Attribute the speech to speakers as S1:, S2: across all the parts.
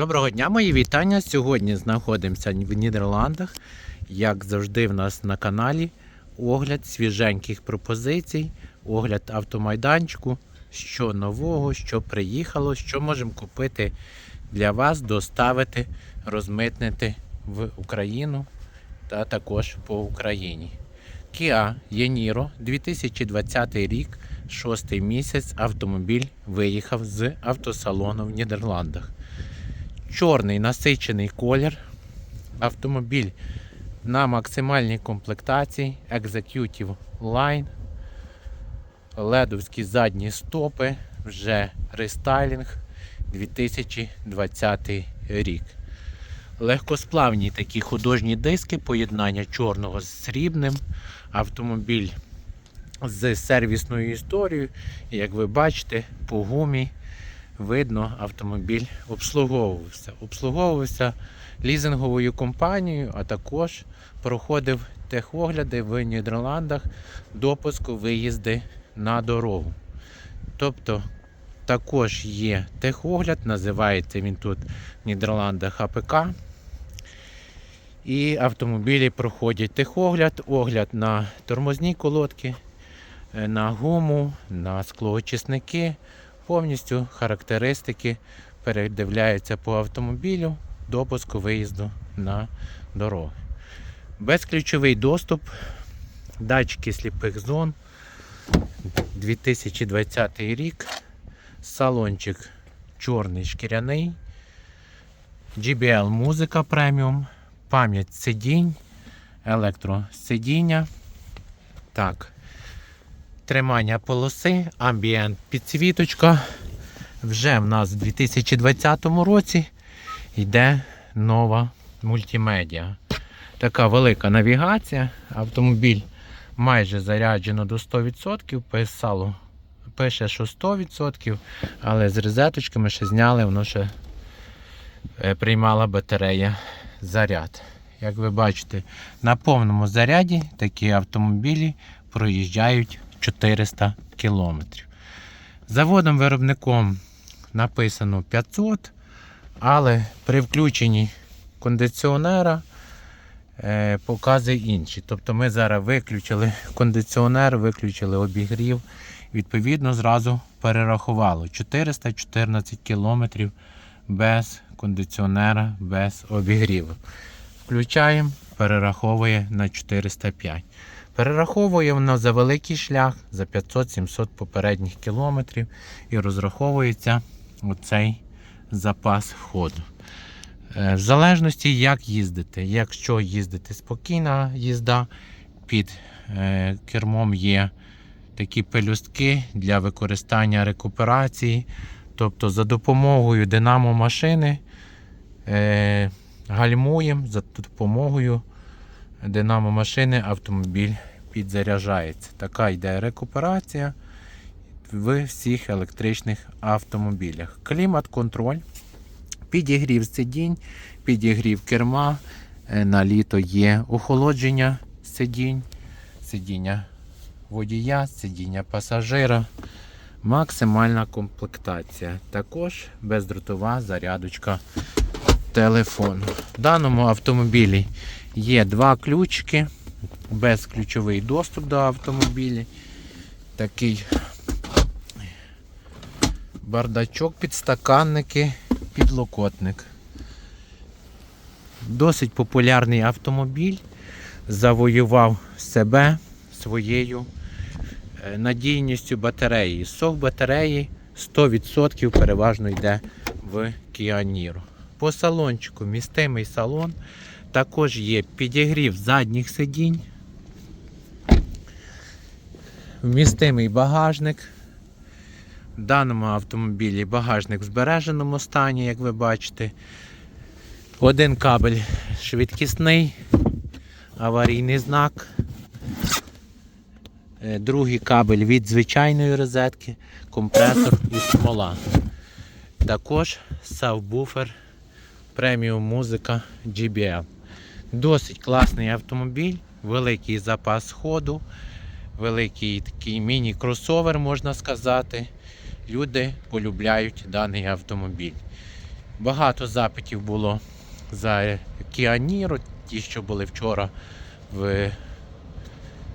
S1: Доброго дня, мої вітання. Сьогодні знаходимося в Нідерландах. Як завжди, в нас на каналі огляд свіженьких пропозицій, огляд автомайданчику, що нового, що приїхало, що можемо купити для вас, доставити, розмитнити в Україну та також по Україні. Kia Yeniro 2020 рік, 6 місяць, автомобіль виїхав з автосалону в Нідерландах чорний насичений колір. Автомобіль на максимальній комплектації. Executive Line. Ледовські задні стопи. Вже рестайлінг 2020 рік. Легкосплавні такі художні диски, поєднання чорного з срібним. Автомобіль з сервісною історією. Як ви бачите, по гумі видно, автомобіль обслуговувався. Обслуговувався лізинговою компанією, а також проходив техогляди в Нідерландах, допуску виїзди на дорогу. Тобто також є техогляд, називається він тут в Нідерландах АПК. І автомобілі проходять техогляд, огляд на тормозні колодки, е, на гуму, на склоочисники, повністю характеристики передивляються по автомобілю допуску виїзду на дороги. Безключовий доступ, датчики сліпих зон, 2020 рік, салончик чорний шкіряний, GBL музика преміум, пам'ять сидінь, електросидіння. Так, тримання полоси, амбієнт підсвіточка. Вже в нас в 2020 році йде нова мультимедіа. Така велика навігація. Автомобіль майже заряджено до 100%, писало, пише, що 100%, але з розеточками ще зняли, воно ще е, приймала батарея заряд. Як ви бачите, на повному заряді такі автомобілі проїжджають 400 кілометрів. Заводом виробником написано 500, але при включенні кондиціонера е, показує інші. Тобто ми зараз виключили кондиціонер, виключили обігрів. Відповідно, зразу перерахувало 414 кілометрів без кондиціонера, без обігріву. Включаємо, перераховує на 405. Перераховує воно за великий шлях, за 500-700 попередніх кілометрів і розраховується оцей запас входу. Е, В залежності, як їздити. Якщо їздити спокійна їзда, під е, кермом є такі пелюстки для використання рекуперації. Тобто за допомогою динамо машини е, гальмуємо, за допомогою динамо машини автомобіль підзаряджається. Така йде рекуперація в всіх електричних автомобілях. Клімат-контроль, підігрів сидінь, підігрів керма. Е, На літо є охолодження сидінь, сидіння водія, сидіння пасажира. Максимальна комплектація. Також бездротова зарядочка телефону. В даному автомобілі є два ключики, безключовий доступ до автомобіля. Такий бардачок, підстаканники, підлокотник. Досить популярний автомобіль. Завоював себе своєю е, надійністю батареї. Сок батареї 100% переважно йде в Niro. По салончику містимий салон. Також є підігрів задніх сидінь. Вмістимий багажник. В даному автомобілі багажник в збереженому стані, як ви бачите. Один кабель швидкісний, аварійний знак. Е, Другий кабель від звичайної розетки, компресор і смола. Також сабвуфер преміум музика GBL. Досить класний автомобіль, великий запас ходу, великий такий міні-кросовер, можна сказати. Люди полюбляють даний автомобіль. Багато запитів було за Кіаніру, ті, що були вчора в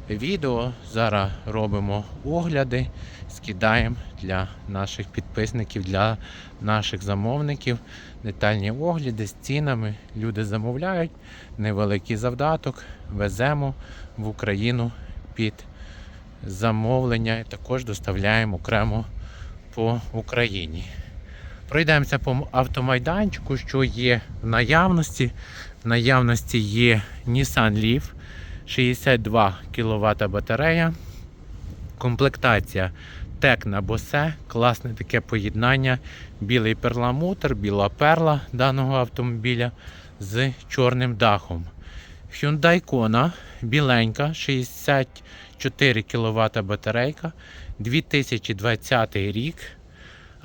S1: відео. Зараз робимо огляди, скидаємо для наших підписників, для наших замовників. Детальні огляди з цінами. Люди замовляють, невеликий завдаток, веземо в Україну під замовлення і також доставляємо окремо по Україні. Пройдемося по автомайданчику, що є в наявності. В наявності є Nissan Leaf 62 кВт батарея. Комплектація Tecna Bose, класне таке поєднання. Білий перламутр, біла перла даного автомобіля з чорним дахом. Hyundai Kona біленька, 64 кВт батарейка, 2020 рік.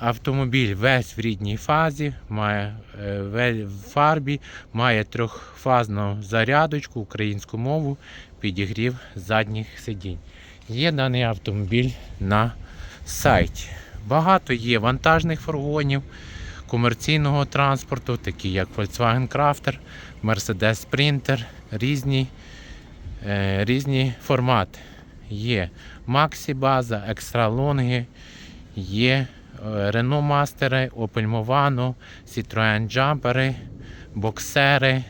S1: Автомобіль весь в рідній фазі, має е, в фарбі, має трьохфазну зарядочку, українську мову, підігрів задніх сидінь. Є даний автомобіль на сайті. Багато є вантажних фургонів, комерційного транспорту, такі як Volkswagen Crafter, Mercedes Sprinter, різні, е, різні формати. Є Maxi база, екстра лонги, є Renault Мастери, Opel Movano, Citroën Jumper, боксери,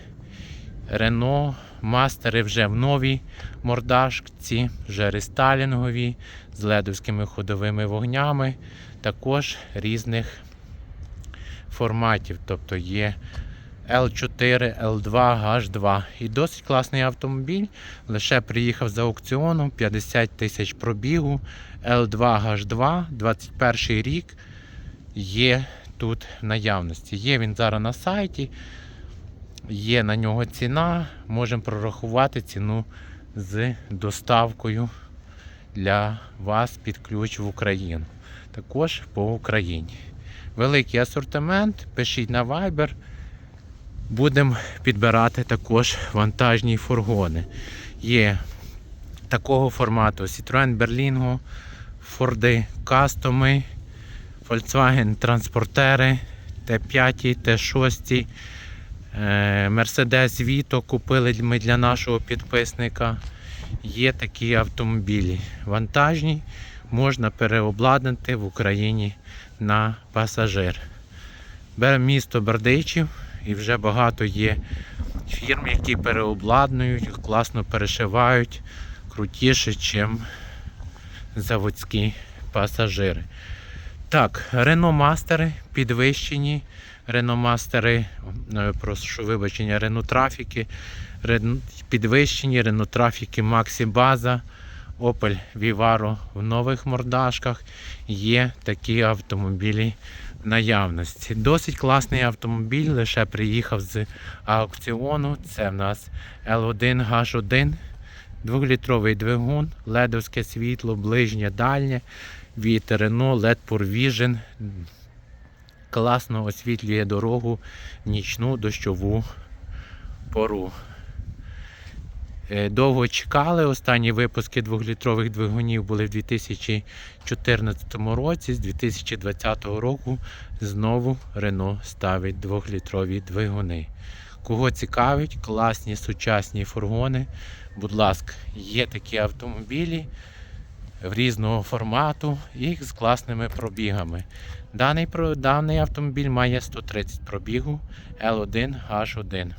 S1: Renault Мастери вже в новій мордашці, вже рестайлінгові, з ледовськими ходовими вогнями, також різних форматів. Тобто є L4, L2, H2. І досить класний автомобіль. Лише приїхав з аукціону 50 тисяч пробігу. L2, H2, 21 рік є тут в наявності. Є він зараз на сайті, є на нього ціна. Можемо прорахувати ціну з доставкою для вас під ключ в Україну. Також по Україні. Великий асортимент. Пишіть на Viber. Будемо підбирати також вантажні фургони. Є такого формату Citroen Berlingo, Ford Кастоми, Volkswagen Транспортери, Т5, Т6, е, Mercedes Vito купили ми для нашого підписника. Є такі автомобілі вантажні, можна переобладнати в Україні на пасажир. Беремо місто Бердичів і вже багато є фірм, які переобладнують, класно перешивають, крутіше, ніж заводські пасажири. Так, Renault Мастери підвищені. Renault Мастери, е, прошу вибачення, Renault Трафіки, Рен- підвищені, Renault Трафіки Maxi База, Opel Vivaro в нових мордашках. Є такі автомобілі наявності. Досить класний автомобіль, лише приїхав з аукціону. Це в нас L1 H1, 2-літровий двигун, ледовське світло, ближнє, дальнє від Renault LED Pure Vision. Класно освітлює дорогу нічну дощову пору. Е, Довго чекали. Останні випуски двохлітрових двигунів були в 2014 році. З 2020 року знову Renault ставить двохлітрові двигуни. Кого цікавить, класні сучасні фургони. Будь ласка, є такі автомобілі в різного формату і з класними пробігами. Даний, даний автомобіль має 130 пробігу L1 H1.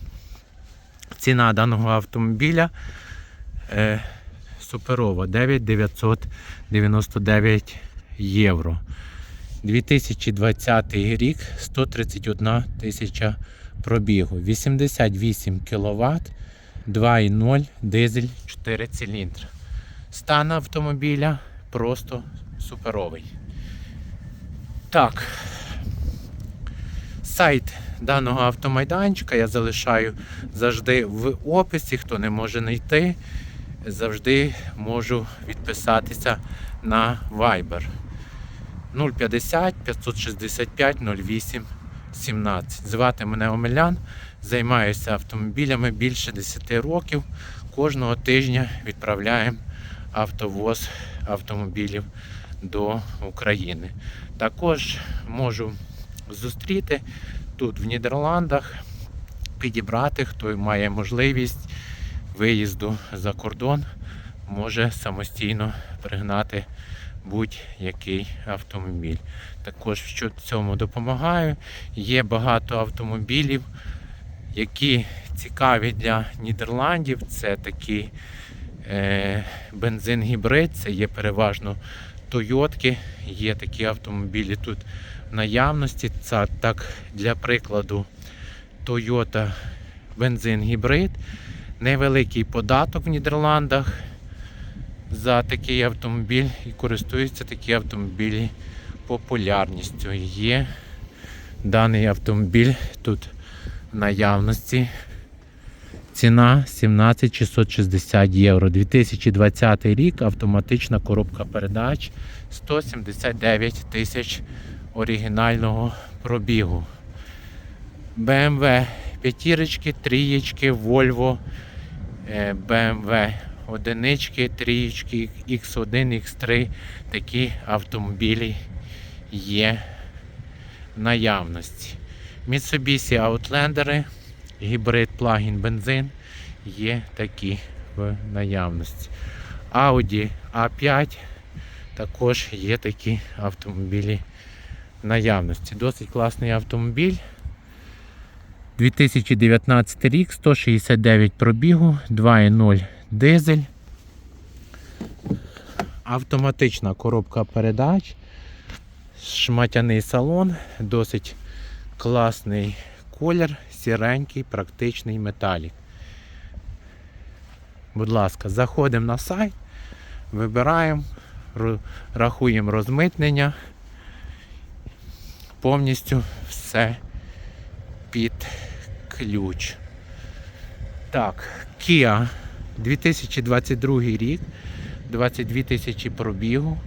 S1: Ціна даного автомобіля е, суперова 9999 євро. 2020 рік 131 тисяча пробігу. 88 кВт, 2,0 дизель 4 циліндри. Стан автомобіля просто суперовий. Так. Сайт даного автомайданчика я залишаю завжди в описі. Хто не може знайти, завжди можу відписатися на Viber 050 565 08 17. Звати мене Омелян, займаюся автомобілями більше 10 років. Кожного тижня відправляємо автовоз автомобілів до України. Також можу зустріти тут в Нідерландах підібрати, хто має можливість виїзду за кордон, може самостійно пригнати будь-який автомобіль. Також що цьому допомагаю. Є багато автомобілів, які цікаві для Нідерландів. Це такі е, бензин-гібрид, це є переважно Тойотки. Є такі автомобілі тут в наявності. Це так для прикладу Toyota бензин-гібрид. Невеликий податок в Нідерландах за такий автомобіль і користуються такі автомобілі популярністю. Є даний автомобіль тут в наявності. Ціна 17 660 євро. 2020 рік автоматична коробка передач 179 тисяч оригінального пробігу. BMW п'ятірочки, трієчки, Volvo, е, BMW одинички, трієчки, X1, X3. Такі автомобілі є в наявності. Mitsubishi Outlander, гібрид плагін бензин є такі в наявності. Audi A5 також є такі автомобілі в наявності. Досить класний автомобіль. 2019 рік, 169 пробігу, 2.0 дизель. Автоматична коробка передач, шматяний салон, досить класний колір, сіренький, практичний металік. Будь ласка, заходимо на сайт, вибираємо, рахуємо розмитнення. Повністю все під ключ. Так, Kia 2022 рік, 22 тисячі пробігу.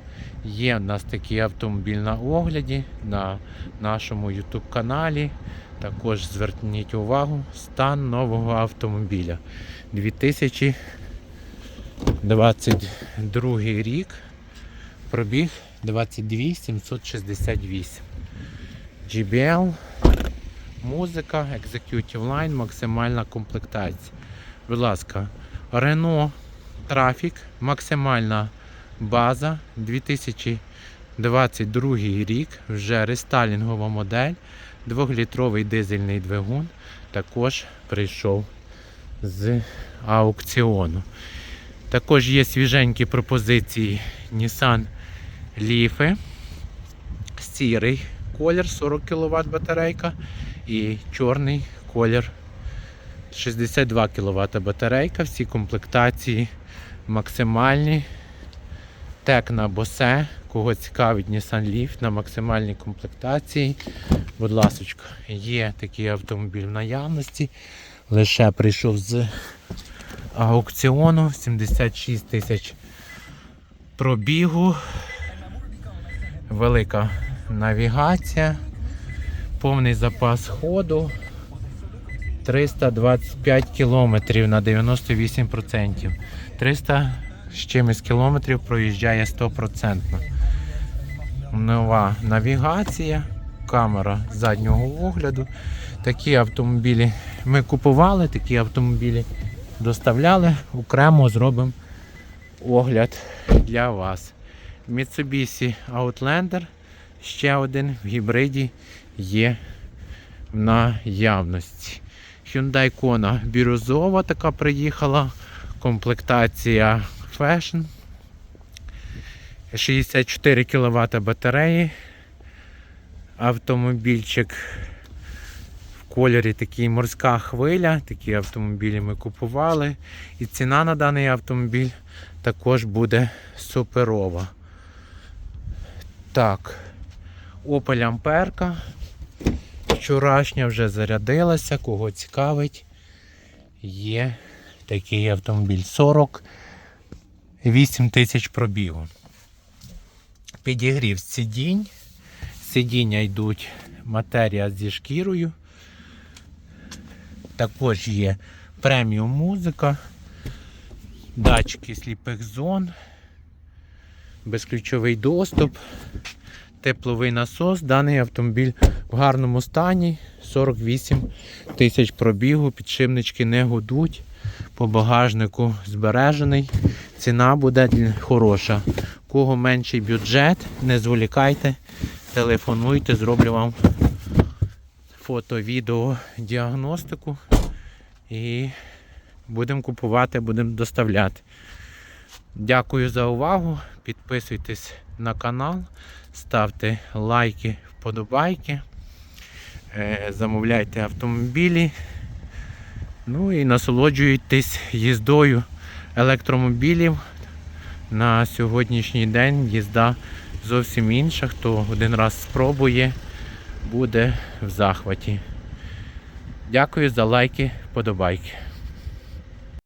S1: Є в нас такий автомобіль на огляді на нашому YouTube каналі. Також зверніть увагу стан нового автомобіля. 2022 рік. Пробіг 22 768. GBL музика, Executive Line, максимальна комплектація. Будь ласка, Renault Traffic, максимальна база 2022 рік, вже рестайлінгова модель, 2-літровий дизельний двигун, також прийшов з аукціону. Також є свіженькі пропозиції Nissan Leaf, сірий колір 40 кВт батарейка і чорний колір 62 кВт батарейка. Всі комплектації максимальні. Текна Bose, кого цікавить Nissan Leaf на максимальній комплектації. Будь ласочка, є такий автомобіль в наявності. Лише прийшов з аукціону 76 тисяч пробігу. Велика навігація, повний запас ходу 325 кілометрів на 98%. 300 з чимось кілометрів проїжджає 100%. Нова навігація, камера заднього огляду. Такі автомобілі ми купували, такі автомобілі доставляли, окремо зробимо огляд для вас. Mitsubishi Outlander ще один в гібриді є в наявності. Hyundai Kona бірюзова така приїхала. Комплектація Fashion. 64 кВт батареї. Автомобільчик в кольорі такий морська хвиля. Такі автомобілі ми купували. І ціна на даний автомобіль також буде суперова. Так, Opel Амперка. Вчорашня вже зарядилася, кого цікавить. Є такий автомобіль 48 тисяч пробігу. Підігрів сидінь. Сидіння йдуть матерія зі шкірою. Також є преміум музика, датчики сліпих зон, безключовий доступ. Тепловий насос. Даний автомобіль в гарному стані. 48 тисяч пробігу, підшипнички не гудуть. По багажнику збережений. Ціна буде хороша. Кого менший бюджет, не зволікайте, телефонуйте, зроблю вам фото, відео, діагностику і будемо купувати, будемо доставляти. Дякую за увагу. Підписуйтесь на канал, ставте лайки, вподобайки, е, замовляйте автомобілі. Ну і насолоджуйтесь їздою електромобілів. На сьогоднішній день їзда зовсім інша. Хто один раз спробує, буде в захваті. Дякую за лайки, вподобайки.